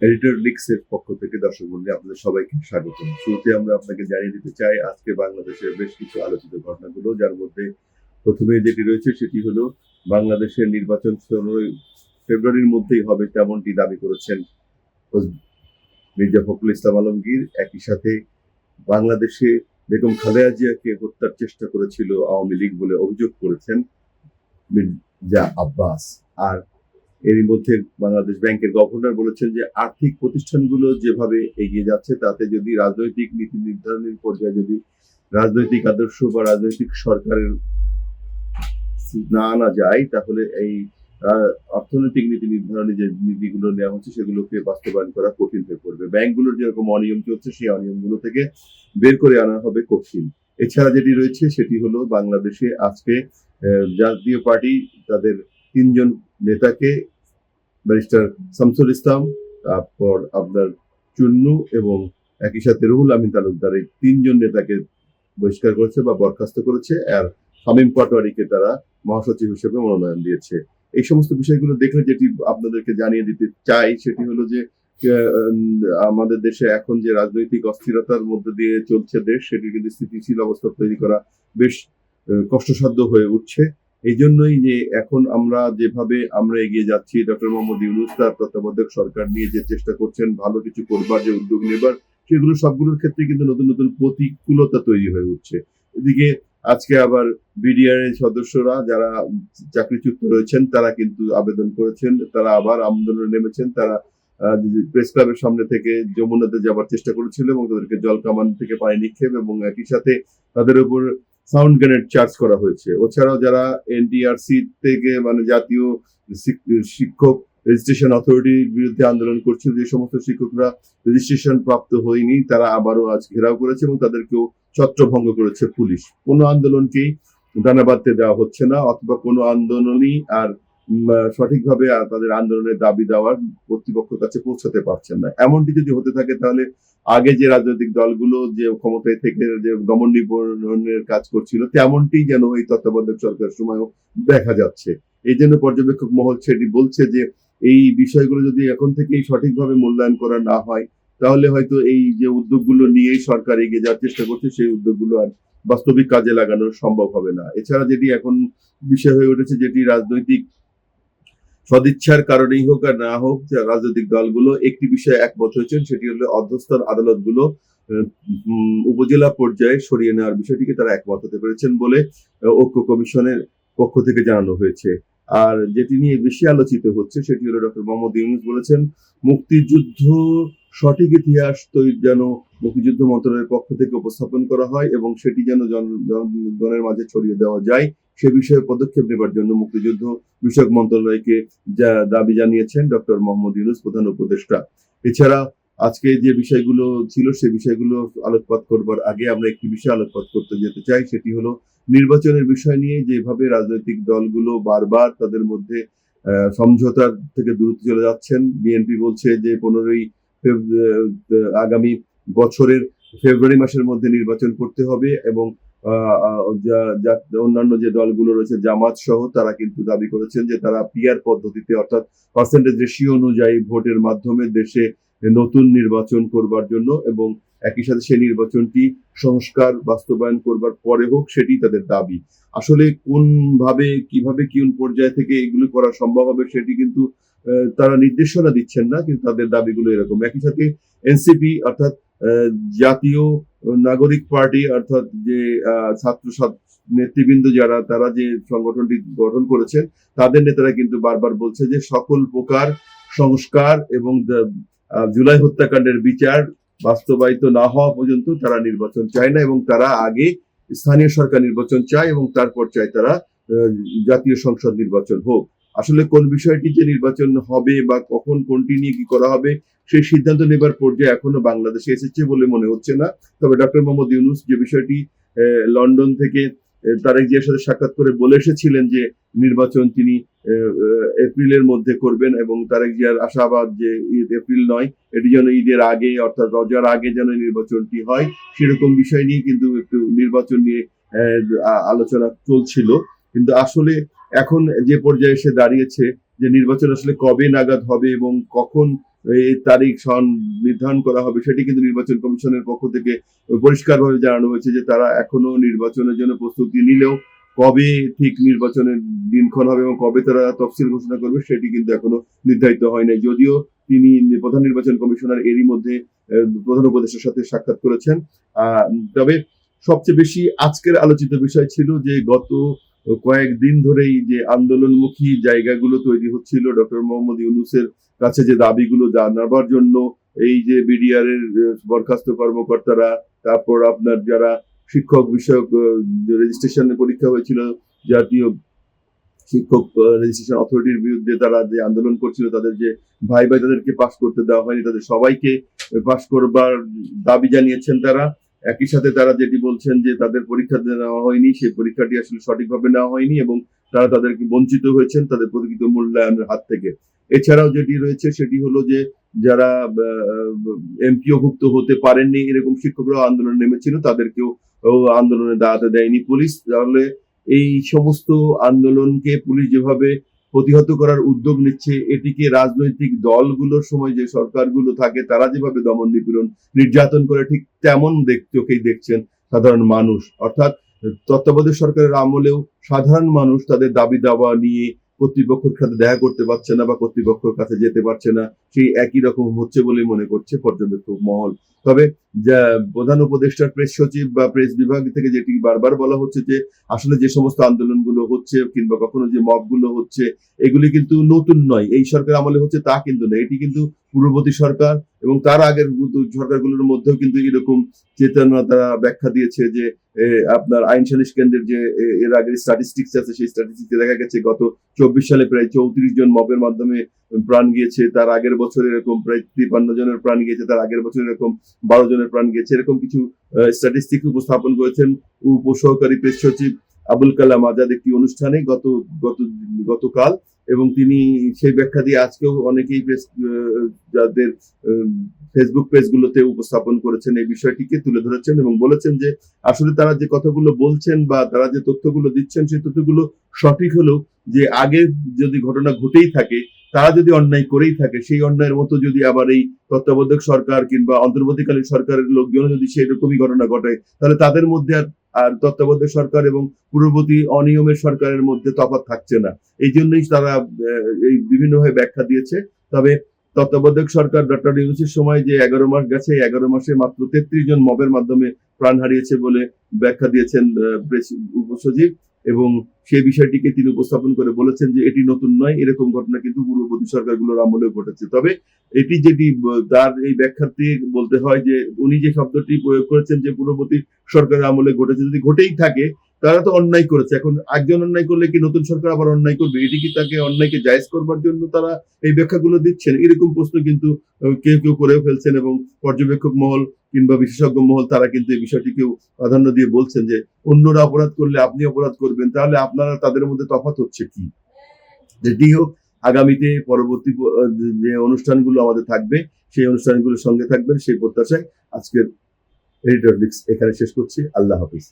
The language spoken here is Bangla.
এডিটর লিক্সের পক্ষ থেকে দর্শক বন্ধু আপনাদের সবাইকে স্বাগত। শুরুতে আমরা আপনাকে জানিয়ে দিতে চাই, আজকে বাংলাদেশের বেশ কিছু আলোচিত ঘটনাগুলো, যার মধ্যে প্রথমে যেটি রয়েছে সেটি হলো, বাংলাদেশের নির্বাচন ফেব্রুয়ারির মধ্যেই হবে তেমনটি দাবি করেছেন মির্জা ফখরুল ইসলাম আলমগীর। একই সাথে বাংলাদেশে বেগম খালেদা জিয়াকে হত্যার চেষ্টা করেছিল আওয়ামী লীগ বলে অভিযোগ করেছেন মির্জা আব্বাস। আর এরই মধ্যে বাংলাদেশ ব্যাংকের গভর্নর বলেছেন যে, আর্থিক প্রতিষ্ঠানগুলো যেভাবে এগিয়ে যাচ্ছে, তাতে যদি রাজনৈতিক নীতি নির্ধারণের পর্যায়ে যদি রাজনৈতিক আদর্শ বা রাজনৈতিক সরকারের না আনা যায়, তাহলে এই অর্থনৈতিক নীতি নির্ধারণে যে নীতিগুলো নেওয়া হচ্ছে, সেগুলোকে বাস্তবায়ন করা কঠিন হয়ে পড়বে। ব্যাংকগুলোর যেরকম অনিয়ম চলছে, সেই অনিয়মগুলো থেকে বের করে আনা হবে কঠিন। এছাড়া যেটি রয়েছে, সেটি হলো বাংলাদেশে আজকে জাতীয় পার্টি তাদের তিনজন নেতাকে ব্যারিস্টার শামসুল ইসলাম, তারপর আপনার চুন্নু এবং একই সাথে রুহুল আমিন তালুকদার এই তিনজন নেতাকে বহিষ্কার করেছে বা বরখাস্ত করেছে আর শামীম পাটোয়ারিকে তারা মহাসচিব হিসেবে মনোনয়ন দিয়েছে। এই সমস্ত বিষয়গুলো দেখলে যেটি আপনাদেরকে জানিয়ে দিতে চাই সেটি হলো যে আমাদের দেশে এখন যে রাজনৈতিক অস্থিরতার মধ্যে দিয়ে চলছে দেশ সেটি কিন্তু স্থিতিশীল অবস্থা তৈরি করা বেশ কষ্টসাধ্য হয়ে উঠছে। এই জন্যই যে এখন আমরা যেভাবে আমরা এগিয়ে যাচ্ছি, ডক্টর মোহাম্মদ ইউনুস তার তত্ত্বাবধায়ক সরকার নিয়ে যে চেষ্টা করছেন, ভালো কিছু করবার, যে উদ্যোগ নেবার, সেগুলো সবগুলোর ক্ষেত্রে কিন্তু নতুন নতুন প্রতিকূলতা তৈরি হয়ে উঠছে। এদিকে আজকে আবার বিডিআর এর সদস্যরা যারা চাকরিচ্যুত রয়েছেন, তারা কিন্তু আবেদন করেছেন, তারা আবার আন্দোলনে নেমেছেন, তারা প্রেস ক্লাবের সামনে থেকে যমুনাতে যাবার চেষ্টা করেছিল এবং তাদেরকে জল কামান থেকে পানি নিক্ষেপ এবং একই সাথে তাদের উপর সাউন্ড গ্রেনেড চার্জ করা হয়েছে। ওছাড়াও যারা এনডিআরসি থেকে মানে জাতীয় শিক- শিক্ষক রেজিস্ট্রেশন অথরিটির বিরুদ্ধে আন্দোলন করছিল, যে সমস্ত শিক্ষকরা রেজিস্ট্রেশন প্রাপ্ত হয়নি, তারা আবারও আজ ঘেরাও করেছে এবং তাদেরকেও ছত্রভঙ্গ করেছে পুলিশ। কোনো আন্দোলনকেই দানা বাঁধতে দেওয়া হচ্ছে না, অথবা কোনো আন্দোলনই আর সঠিকভাবে তাদের আন্দোলনের দাবি দেওয়ার কর্তৃপক্ষের কাছে পৌঁছাতে পারছেন না। এমনটি যদি হতে থাকে তাহলে আগে যে রাজনৈতিক দলগুলো যে ক্ষমতায় থেকে যে দমন নিবরণের কাজ করছিল তেমনটি যেন এই তত্ত্বাবধায়ক সরকারের সময়ও দেখা যাচ্ছে। এই জন্য পর্যবেক্ষক মহল সেটি বলছে যে, এই বিষয়গুলো যদি এখন থেকেই সঠিকভাবে মূল্যায়ন করা না হয়, তাহলে হয়তো এই যে উদ্যোগগুলো নিয়েই সরকার এগিয়ে যাওয়ার চেষ্টা করছে, সেই উদ্যোগগুলো আর বাস্তবিক কাজে লাগানো সম্ভব হবে না। এছাড়া যেটি এখন বিষয় হয়ে উঠেছে, যেটি রাজনৈতিক সদিচ্ছার কারণেই হোক আর না হোক রাজনৈতিক দলগুলো একটি বিষয়ে একমত হয়েছেন, সেটি হলো অধ্যস্তর আদালতগুলো উপজেলা পর্যায়ে সরিয়ে নেওয়ার বিষয়টিকে তারা একমত হতে পেরেছেন বলে ঐক্য কমিশনের পক্ষ থেকে জানানো হয়েছে। আর যেটি নিয়ে বেশি আলোচিত হচ্ছে, সেটি হলো ডক্টর মোহাম্মদ ইউনুস বলেছেন, মুক্তিযুদ্ধ সঠিক ইতিহাস যেন মুক্তিযুদ্ধ মন্ত্রণালয়ের পক্ষ থেকে উপস্থাপন করা হয় এবং সেটি যেন জনগণের মাঝে ছড়িয়ে দেওয়া যায়, সে বিষয়ে পদক্ষেপ নেবার জন্য মুক্তিযুদ্ধ বিষয়ক মন্ত্রণালয়কে যা, দাবি জানিয়েছেন ডক্টর মোহাম্মদ ইউনুস, প্রধান উপদেষ্টা। এছাড়া আজকে যে বিষয়গুলো ছিল, সে বিষয়গুলো আলোকপাত করবার আগে আমরা একটি বিষয় আলোকপাত করতে যেতে চাই, সেটি হলো নির্বাচনের বিষয় নিয়ে যেভাবে রাজনৈতিক দলগুলো বারবার তাদের মধ্যে সমঝোতার থেকে দূরত্ব চলে যাচ্ছেন। বিএনপি বলছে যে, পনেরোই আগামী বছরের ফেব্রুয়ারি মাসের মধ্যে নির্বাচন করতে হবে এবং অন্যান্য যে দলগুলো রয়েছে, জামাত সহ, তারা কিন্তু দাবি করেছেন যে তারা পিয়ার পদ্ধতিতে অর্থাৎ পার্সেন্টেজ রেশিও অনুযায়ী ভোটের মাধ্যমে দেশে নতুন নির্বাচন করবার জন্য এবং একই সাথে সেই নির্বাচনটি সংস্কার, বাস্তবায়ন করবার পরে হোক, সেটি তাদের দাবি। আসলে কোন ভাবে কীভাবে কোন পর্যায় থেকে এগুলো করা সম্ভব হবে, সেটি কিন্তু তারা নির্দেশনা দিচ্ছেন না, কিন্তু তাদের দাবিগুলো এরকম। একই সাথে এনসিপি, অর্থাৎ জাতীয় নাগরিক পার্টি, অর্থাৎ যে ছাত্র- নেতৃবৃন্দ যারা, তারা যে সংগঠনটি গঠন করেছেন, তাদের নেতারা কিন্তু বারবার বলছে যে সকল প্রকার সংস্কার এবং জুলাই হত্যাকাণ্ডের বিচার বাস্তবায়িত না হওয়া পর্যন্ত তারা নির্বাচন চায় না এবং তারা আগে স্থানীয় সরকার নির্বাচন চায় এবং তারপর চায় তারা জাতীয় সংসদ নির্বাচন হোক। আসলে কোন বিষয়টি যে নির্বাচন হবে বা কখন কোনটি নিয়ে কি করা হবে, সেই সিদ্ধান্ত নেবার পর্যায়ে এখনও বাংলাদেশে এসেছে বলে মনে হচ্ছে না। তবে ডক্টর মোহাম্মদ ইউনুস যে বিষয়টি লন্ডন থেকে তারেক জিয়ার সাথে সাক্ষাৎ করে বলে এসেছিলেন যে নির্বাচন তিনি এপ্রিলের মধ্যে করবেন এবং তারেক জিয়ার আশাবাদ যে ঈদ এপ্রিল নয়, এটি যেন ঈদের আগে অর্থাৎ রজার আগে যেন নির্বাচনটি হয়, সেরকম বিষয় নিয়ে কিন্তু একটু নির্বাচন নিয়ে আলোচনা চলছিল। কিন্তু আসলে এখন যে পর্যায়ে এসে দাঁড়িয়েছে যে নির্বাচন আসলে কবে নাগাদ হবে এবং কখন তারিখ সন নির্ধারণ করা হবে, সেটি কিন্তু নির্বাচন কমিশনের পক্ষ থেকে পরিষ্কারভাবে জানানো হয়েছে যে তারা এখনও নির্বাচনের জন্য প্রস্তুতি নিলেও কবে ঠিক নির্বাচনের দিনক্ষণ হবে এবং কবে তারা তফসিল ঘোষণা করবে সেটি কিন্তু এখনও নির্ধারিত হয় নাই। যদিও তিনি প্রধান নির্বাচন কমিশনার এরই মধ্যে প্রধান উপদেষ্টার সাথে সাক্ষাৎ করেছেন। তবে সবচেয়ে বেশি আজকের আলোচিত বিষয় ছিল যে গত কয়েকদিন ধরেই যে আন্দোলনমুখী জায়গাগুলো তৈরি হচ্ছিল, ডক্টর মোহাম্মদ ইউনুসের কাছে যে দাবিগুলো জানাবার জন্য এই যে বিডিআর এর বরখাস্ত কর্মকর্তারা, তারপর আপনার যারা শিক্ষক বিষয়ক রেজিস্ট্রেশন পরীক্ষা হয়েছিল, জাতীয় শিক্ষক রেজিস্ট্রেশন অথরিটির বিরুদ্ধে তারা যে আন্দোলন করছিল, তাদের যে ভাই ভাই তাদেরকে পাশ করতে দেওয়া হয়নি, তাদের সবাইকে পাশ করবার দাবি জানিয়েছেন তারা। একই সাথে তারা যেটি বলছেন যে তাদের পরীক্ষা নেওয়া হয়নি, সেই পরীক্ষাটি আসলে সঠিকভাবে নেওয়া হয়নি এবং তারা তাদেরকে বঞ্চিত হয়েছেন তাদের প্রকৃত মূল্যায়নের হাত থেকে। এছাড়াও যেটি রয়েছে সেটি হলো যে যারা এমপিওভুক্ত হতে পারেননি, এরকম শিক্ষকরাও আন্দোলনে নেমেছিল, তাদেরকেও আন্দোলনে দাঁড়াতে দেয়নি। পুলিশ তাহলে এই সমস্ত আন্দোলনকে পুলিশ যেভাবে প্রতিহত করার উদ্যোগ নিচ্ছে। এটিকে রাজনৈতিক দলগুলোর সময় যে সরকারগুলো থাকে, তারা যেভাবে দমন নিপীড়ন নির্যাতন করে, ঠিক তেমন চোখেই দেখছেন সাধারণ মানুষ। অর্থাৎ তত্ত্বাবধায়ক সরকারের আমলেও সাধারণ মানুষ তাদের দাবি দাওয়া নিয়ে কর্তৃপক্ষের সাথে দেখা করতে পারছে না বা কর্তৃপক্ষের কাছে যেতে পারছে না, সেই একই রকম হচ্ছে বলে মনে করছে পর্যবেক্ষক মহল। তবে প্রধান উপদেষ্টার প্রেস সচিব বা প্রেস বিভাগ থেকে যেটি বারবার বলা হচ্ছে যে, আসলে যে সমস্ত আন্দোলনগুলো হচ্ছে কিংবা কখনো যে মবগুলো হচ্ছে, এগুলি কিন্তু নতুন নয়। এই সরকার আমলে হচ্ছে তা কিন্তু না এটি কিন্তু পূর্ববর্তী সরকার এবং তার আগের গুলো- সরকারগুলোর মধ্যেও কিন্তু এরকম চেতনা তারা ব্যাখ্যা দিয়েছে যে আপনার আইন সালিশ কেন্দ্রের যে এর আগের স্ট্যাটিস্টিক্স আছে, সেই স্ট্যাটিস্টিক্সে দেখা গেছে গত চব্বিশ সালে প্রায় চৌত্রিশ জন মবের মাধ্যমে প্রাণ গিয়েছে, তার আগের বছর এরকম প্রায় তিপ্পান্ন জনের প্রাণ গিয়েছে, তার আগের বছর এরকম বারো জনের প্রাণ গিয়েছে, এরকম কিছু স্ট্যাটিস্টিক্স উপস্থাপন করেছেন উপসহকারী প্রেস সচিব আবুল কালাম আজাদ একটি অনুষ্ঠানে গত গত, গতকাল। এবং তিনি সেই ব্যাখ্যা দিয়ে আজকেও অনেকেই যাদের ফেসবুক পেজগুলোতে উপস্থাপন করেছেন এই বিষয়টিকে তুলে ধরেছেন এবং বলেছেন যে আসলে তারা যে কথাগুলো বলছেন বা তারা যে তথ্যগুলো দিচ্ছেন সেই তথ্যগুলো সঠিক হলেও যে আগে যদি ঘটনা ঘটেই থাকে, তারা যদি অন্যায় করেই থাকে, সেই অন্যায়ের মতো যদি আবার এই তত্ত্বাবধায়ক সরকার কিংবা অন্তর্বর্তীকালীন সরকারের লোকজন যদি সেই রকমই ঘটনা ঘটে তাহলে তাদের মধ্যে আর আর তত্ত্বাবধায়ক সরকার এবং পূর্ববর্তী অনিয়মের সরকারের মধ্যে তফাৎ থাকছে না। এই জন্যই তারা এই বিভিন্নভাবে ব্যাখ্যা দিয়েছে। তবে তত্ত্বাবধায়ক সরকার ডক্টর ইউনুসের সময় যে এগারো মাস গেছে এগারো মাসে মাত্র তেত্রিশ জন মবের মাধ্যমে প্রাণ হারিয়েছে বলে ব্যাখ্যা দিয়েছেন উপসচিব। এবং সেই বিষয়টিকে তিনি উপস্থাপন করে বলেছেন যে এটি নতুন নয়, এরকম ঘটনা কিন্তু পূর্ববর্তী সরকারগুলোর আমলেও ঘটেছে। তবে এটি যেটি, তার এই ব্যাখ্যাতে বলতে হয় যে উনি যে শব্দটি প্রয়োগ করেছেন যে পূর্ববর্তী সরকারের আমলে ঘটেছে, যদি ঘটেই থাকে তারা তো অন্যায় করেছে। এখন একজন অন্যায় করলে কি নতুন সরকার আবার অন্যায় করবে? এটি কি তাকে অন্যায়কে জায়েজ করবার জন্য তারা এই ব্যাখ্যাগুলো দিচ্ছেন? এরকম প্রশ্ন কিন্তু কেউ কেউ করেও ফেলছেন এবং পর্যবেক্ষক মহল কিংবা বিশেষজ্ঞ মহল তারা কিন্তু এই বিষয়টিকেও প্রাধান্য দিয়ে বলছেন যে, অন্যরা অপরাধ করলে আপনি অপরাধ করবেন, তাহলে আপনারা তাদের মধ্যে তফাত হচ্ছে কি? যেটি হোক, আগামীতে পরবর্তী যে অনুষ্ঠানগুলো আমাদের থাকবে, সেই অনুষ্ঠানগুলোর সঙ্গে থাকবেন সেই প্রত্যাশায় আজকের এডিটর এখানে শেষ করছি। আল্লাহ হাফিজ।